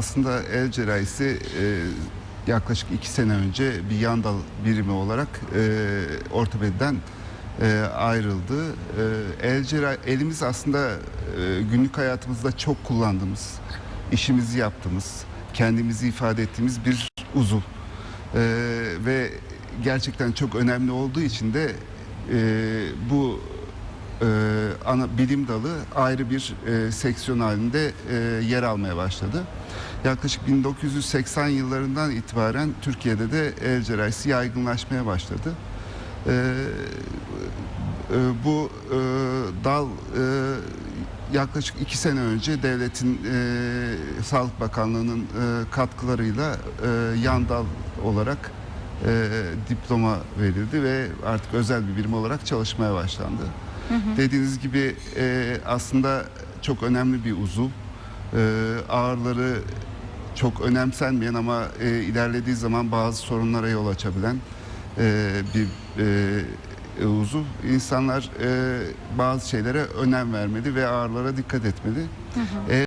aslında el cerrahisi e, yaklaşık iki sene önce bir yan dal birimi olarak e, ortopediden e, ayrıldı. E, el cerrah, elimiz aslında e, günlük hayatımızda çok kullandığımız, işimizi yaptığımız, kendimizi ifade ettiğimiz bir uzuv. E, ve gerçekten çok önemli olduğu için de e, bu e, ana bilim dalı ayrı bir e, seksiyon halinde e, yer almaya başladı. Yaklaşık 1980 yıllarından itibaren Türkiye'de de el cerrahisi yaygınlaşmaya başladı. E, e, bu e, dal e, yaklaşık iki sene önce devletin e, Sağlık Bakanlığı'nın e, katkılarıyla e, yan dal olarak e, diploma verildi ve artık özel bir birim olarak çalışmaya başlandı. Dediğiniz gibi e, aslında çok önemli bir uzuv. E, ağırları çok önemsenmeyen ama e, ilerlediği zaman bazı sorunlara yol açabilen e, bir e, uzuv. İnsanlar e, bazı şeylere önem vermeli ve ağırlara dikkat etmeli. E,